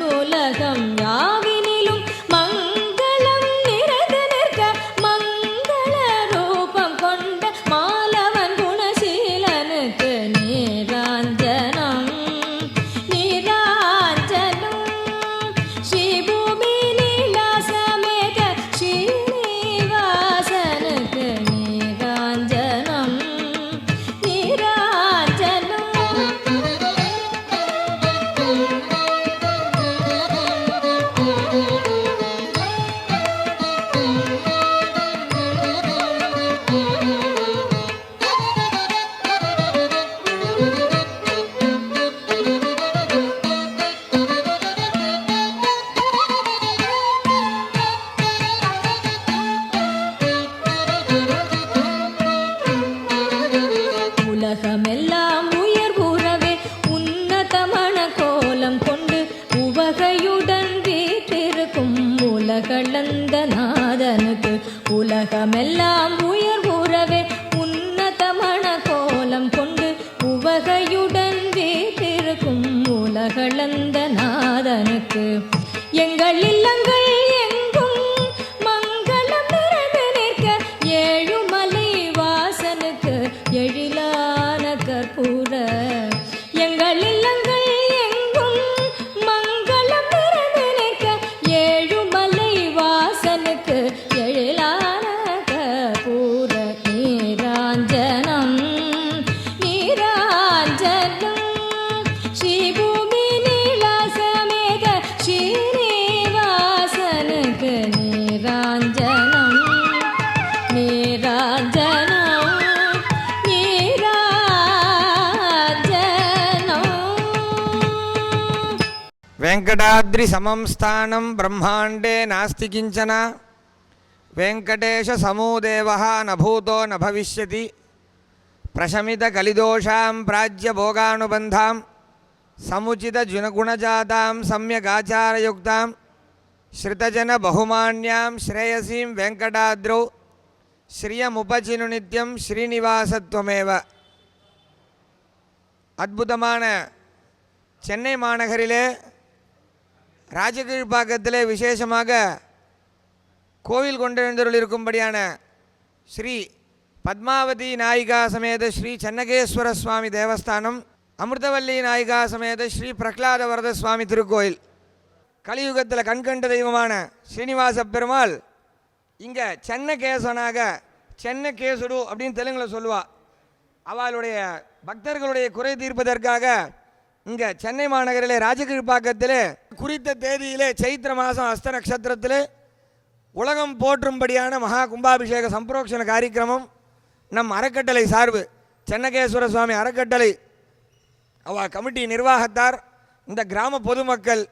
மண்ணுலகம் யாவினிலும் వెంకటాద్రి సమం స్థానం బ్రహ్మాండే నాస్తి కించన వెంకటేశ సమూదేవ నభూతో న భవిష్యతి ప్రశమిత కలిదోషాం ప్రాజ్య భోగానుబంధాం సముచిత జునగుణజాతాం సమ్యగాచారయుక్తాం శ్రితజన బహుమాన్యాం శ్రేయసీం వెంకటాద్రౌ శ్రియముపచిను నిత్యం శ్రీనివాసత్వమేవ அற்புதமான சென்னை மாநகரிலே ராஜகீழ்ப்பாக்கத்திலே விசேஷமாக கோவில் கொண்டெழுந்தருள் இருக்கும்படியான ஸ்ரீ பத்மாவதி நாயிகா சமேத ஸ்ரீ சென்னகேஸ்வர சுவாமி தேவஸ்தானம் அமிர்தவல்லி நாயிகா சமேத ஸ்ரீ பிரகலாத வரத சுவாமி திருக்கோயில். கலியுகத்தில் கண்கண்ட தெய்வமான ஸ்ரீனிவாச பெருமாள் இங்கே சென்னகேசனாக சென்னகேசுடு அப்படின்னு தெலுங்கில் சொல்லுவாள் அவளுடைய பக்தர்களுடைய குறை தீர்ப்பதற்காக இங்கே சென்னை மாநகரிலே ராஜகிருப்பாக்கத்தில் குறித்த தேதியிலே சைத்திர மாதம் அஸ்த நட்சத்திரத்தில் உலகம் போற்றும்படியான மகா கும்பாபிஷேக சம்பரோக்ஷண காரியக்கிரமம் நம் அறக்கட்டளை சார்பு. சென்னகேஸ்வர சுவாமி அறக்கட்டளை அவ கமிட்டி நிர்வாகத்தார் இந்த கிராம பொதுமக்கள்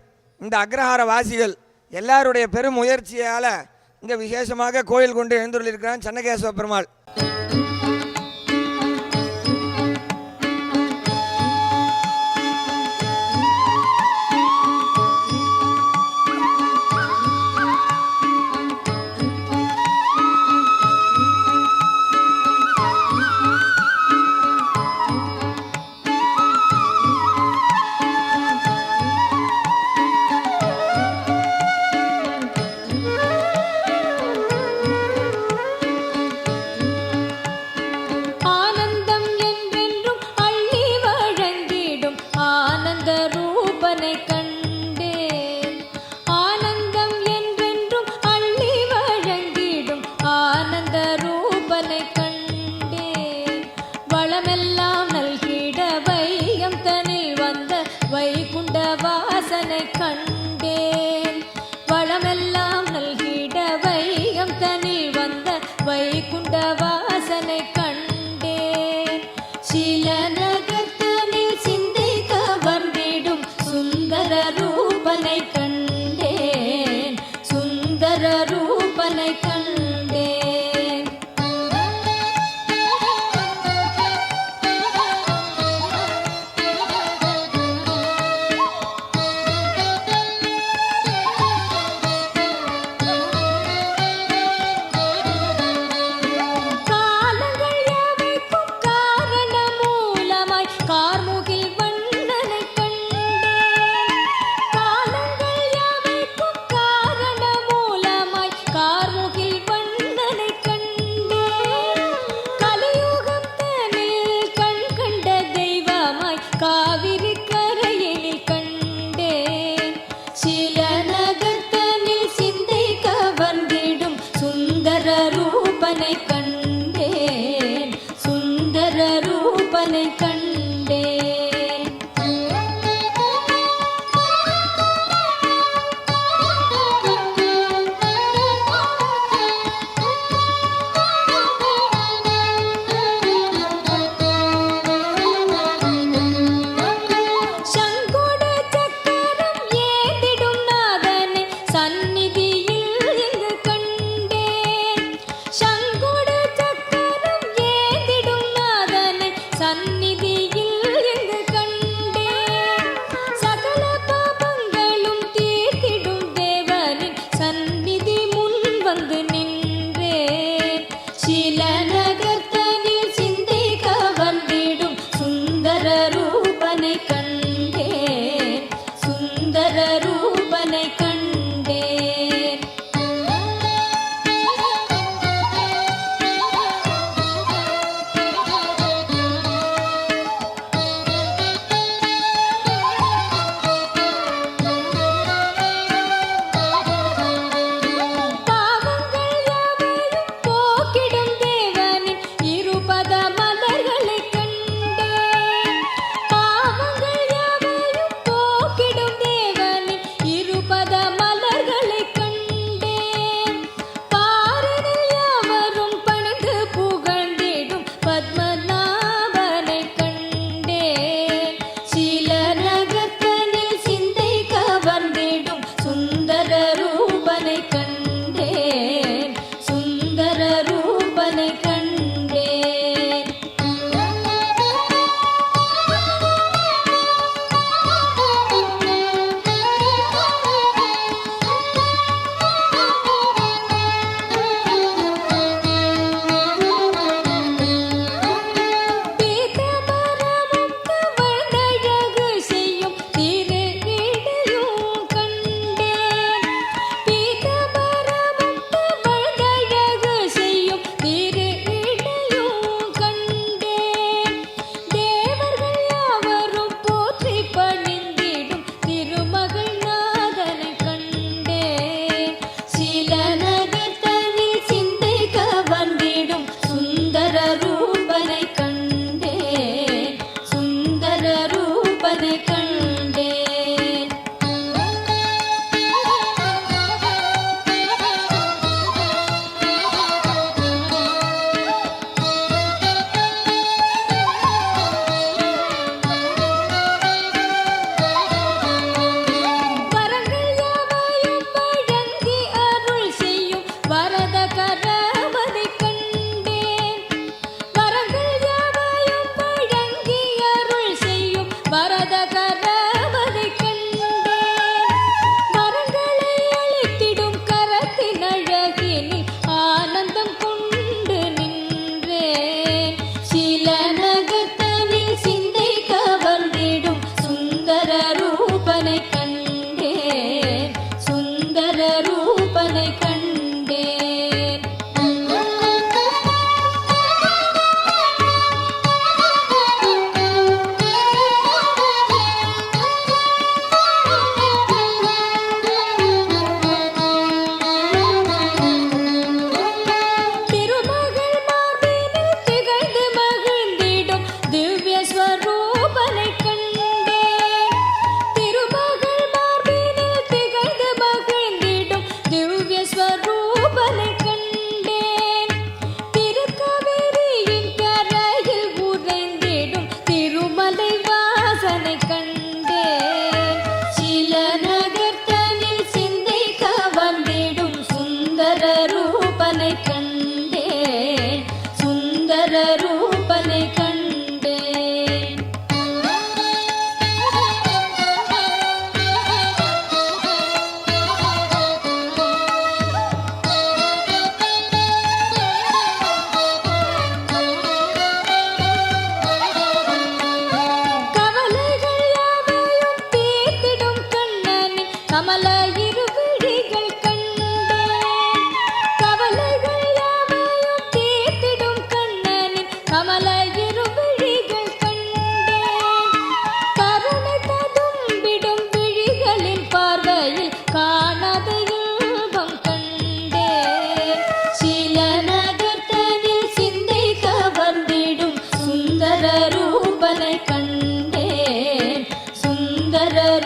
இந்த அக்ரஹார வாசிகள் எல்லாருடைய பெரும் முயற்சியால் இங்கே விசேஷமாக கோயில் கொண்டு எழுந்துள்ளிருக்கிறான் சென்னகேஸ்வர பெருமாள். Zeneca.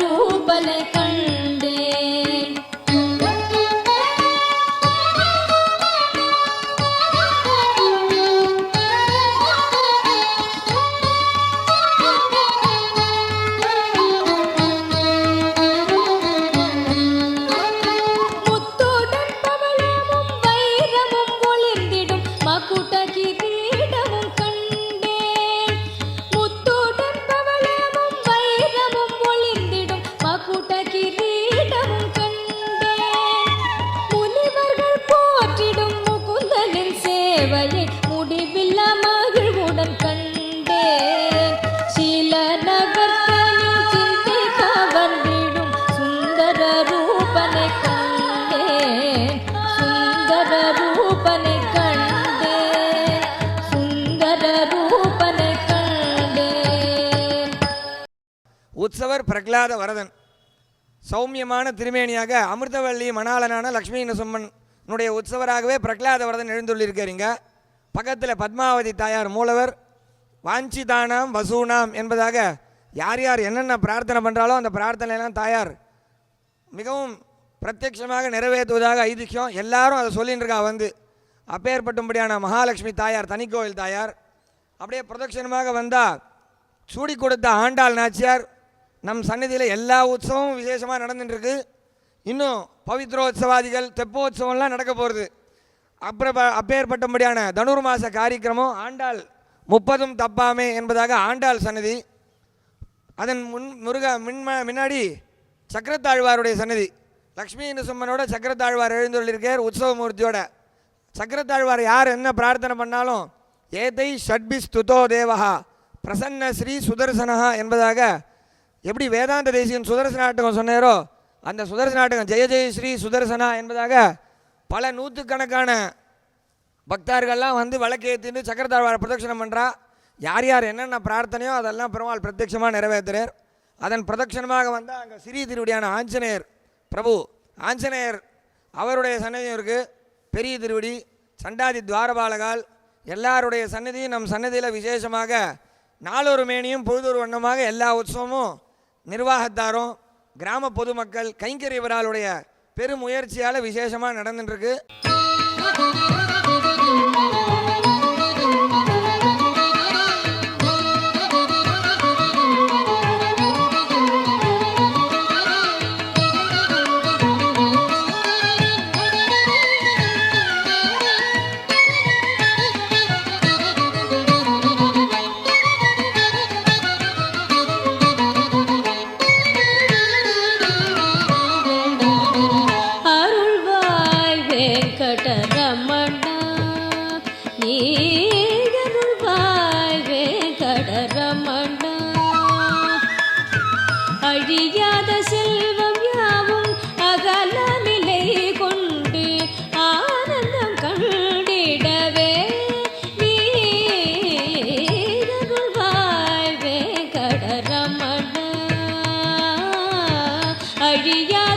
రూపలక உற்சவர் பிரகலாத வரதன். சௌமியமான திருமேனியாக அமிர்தவள்ளி மணாளனான லக்ஷ்மி நரசிம்மனுடைய உற்சவராகவே பிரகலாத வரதன் எழுந்துள்ளிருக்கிறீங்க. பக்கத்தில் பத்மாவதி தாயார் மூலவர் வாஞ்சிதானாம் வசூனாம் என்பதாக யார் யார் என்னென்ன பிரார்த்தனை பண்ணுறாலோ அந்த பிரார்த்தனையெல்லாம் தாயார் மிகவும் பிரத்யட்சமாக நிறைவேற்றுவதாக ஐதிக்கியம் எல்லாரும் அதை சொல்லின்னு இருக்கா வந்து. அப்பேற்பட்டும்படியான மகாலட்சுமி தாயார் தனிக்கோயில் தாயார். அப்படியே பிரதட்சணமாக வந்தால் சூடி கொடுத்த ஆண்டாள் நாச்சியார் நம் சன்னதியில் எல்லா உற்சவமும் விசேஷமாக நடந்துட்டுருக்கு. இன்னும் பவித்ரோத்சவாதிகள் தெப்போத்சவம்லாம் நடக்க போகிறது அப்புறம் அப்பேற்பட்டபடியான தனுர் மாச காரியக்கிரமம் ஆண்டாள் முப்பதும் தப்பாமே என்பதாக ஆண்டாள் சன்னதி அதன் முன் முருக மின்ம முன்னாடி சக்கரத்தாழ்வாருடைய சன்னதி லக்ஷ்மி நரசிம்மனோட சக்கரத்தாழ்வார் எழுந்துள்ளிருக்கார் உற்சவமூர்த்தியோட. சக்கரத்தாழ்வார் யார் என்ன பிரார்த்தனை பண்ணாலும் ஏதை ஷட்பி ஸ்துதோ தேவஹா பிரசன்ன ஸ்ரீ சுதர்சனஹா என்பதாக எப்படி வேதாந்த தேசியன் சுதர்சன நாட்டகம் சொன்னாரோ அந்த சுதர்சன நாட்டகம் ஜெய ஜெய ஸ்ரீ சுதர்சனா என்பதாக பல நூற்றுக்கணக்கான பக்தர்கள்லாம் வந்து வழக்கேற்றிட்டு சக்கரத்தாழ்வாரை பிரதட்சணம் பண்ணுறா யார் யார் என்னென்ன பிரார்த்தனையோ அதெல்லாம் பெருமாள் பிரத்யட்சமாக நிறைவேற்றுறார் அதன் பிரதட்சணமாக வந்தால் அங்கே சிறிய திருவடியான ஆஞ்சநேயர் பிரபு. ஆஞ்சநேயர் அவருடைய சன்னதியும் இருக்குது பெரிய திருவடி சண்டாதி துவாரபாலகால் எல்லாருடைய சன்னதியும் நம் சன்னதியில் விசேஷமாக நாளொரு மேனியும் பொழுதொரு வண்ணமாக எல்லா உற்சவமும் நிர்வாகத்தாரும் கிராம பொதுமக்கள் கைங்கறி இவராளுடைய பெருமுயற்சியால் விசேஷமாக நடந்துட்டுருக்கு. அழியாத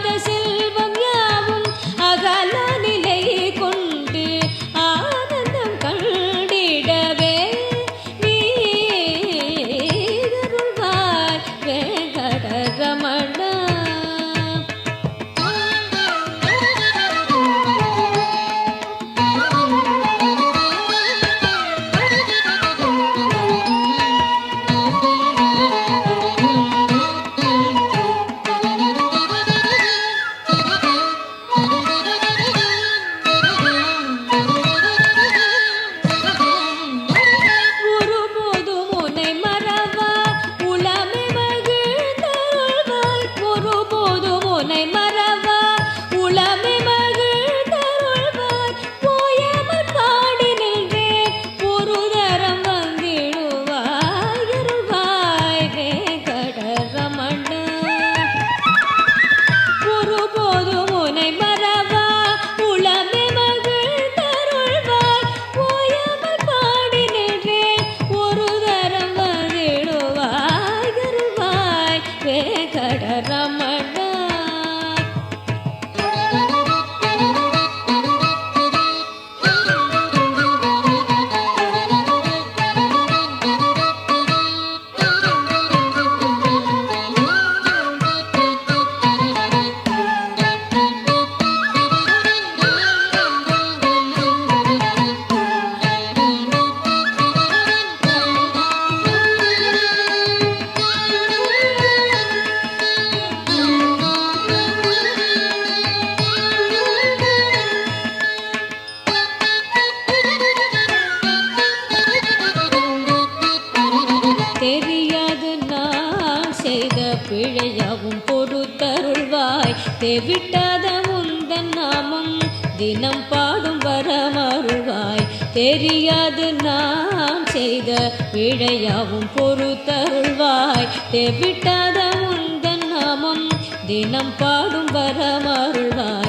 தெரியாது நான் செய்த பிழையாவும் பொறுத்தருள்வாய். தெவிட்டாத உந்தன் நாமம் தினம் பாடும் வரமருள்வாய்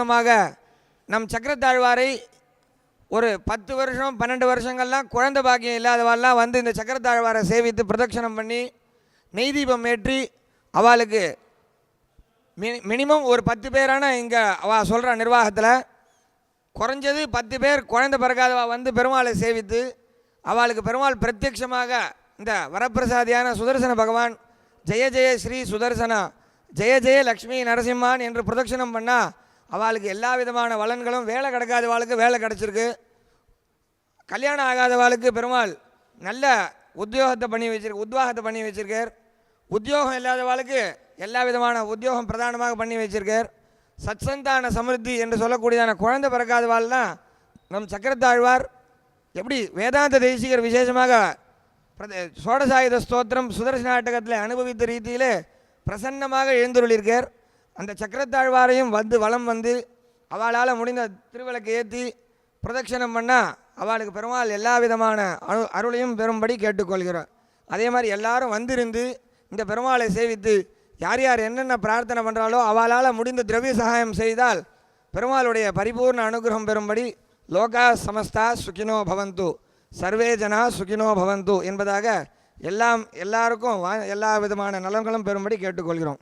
தெய்வமாக நம் சக்கரத்தாழ்வாரை ஒரு பத்து வருஷம் பன்னெண்டு வருஷங்கள்லாம் குழந்தை பாக்கியம் இல்லாதவாள்லாம் வந்து இந்த சக்கரத்தாழ்வாரை சேவித்து பிரதட்சணம் பண்ணி நெய் தீபம் ஏற்றி அவளுக்கு மினி மினிமம் ஒரு பத்து பேரான இங்கே அவள் சொல்கிற நிர்வாகத்தில் குறைஞ்சது பத்து பேர் குழந்தை பிறக்காதவா வந்து பெருமாளை சேவித்து அவளுக்கு பெருமாள் பிரத்யட்சமாக இந்த வரப்பிரசாதியான சுதர்சன பகவான் ஜெய ஜெய ஸ்ரீ சுதர்சனா ஜெய ஜெய லக்ஷ்மி நரசிம்மான் என்று பிரதட்சணம் பண்ணால் அவளுக்கு எல்லா விதமான வளன்களும் வேலை கிடைக்காதவாளுக்கு வேலை கிடச்சிருக்கு. கல்யாணம் ஆகாதவாளுக்கு பெருமாள் நல்ல உத்தியோகத்தை பண்ணி வச்சிருக்கு உத்வாகத்தை பண்ணி வச்சிருக்கார். உத்தியோகம் இல்லாதவாளுக்கு எல்லா விதமான உத்தியோகம் பிரதானமாக பண்ணி வச்சிருக்கார். சத்சந்தான சமிருத்தி என்று சொல்லக்கூடியதான குழந்தை பிறக்காதவாள்லாம் நம் சக்கரத்தாழ்வார். எப்படி வேதாந்த தேசிகர் விசேஷமாக சோடசாயுத ஸ்தோத்திரம் சுதர்சன நாட்டகத்தில் அனுபவித்த ரீதியிலே பிரசன்னமாக எழுந்துள்ளிருக்கார் அந்த சக்கரத்தாழ்வாரையும் வந்து வலம் வந்து அவளால் முடிந்த திருவிளக்கு ஏற்றி பிரதட்சணம் பண்ணால் அவளுக்கு பெருமாள் எல்லா விதமான அரு அருளையும் பெறும்படி கேட்டுக்கொள்கிறோம் அதே மாதிரி எல்லாரும் வந்திருந்து இந்த பெருமாளை சேவித்து யார் யார் என்னென்ன பிரார்த்தனை பண்ணுறாலோ அவளால் முடிந்த திரவிய சகாயம் செய்தால் பெருமாளுடைய பரிபூர்ண அனுகிரகம் பெறும்படி லோகா சமஸ்தா சுகினோ பவந்து சர்வே ஜனா சுகினோ பவந்து என்பதாக எல்லாம் எல்லாருக்கும் வா- எல்லா விதமான நலன்களும் பெறும்படி கேட்டுக்கொள்கிறோம்.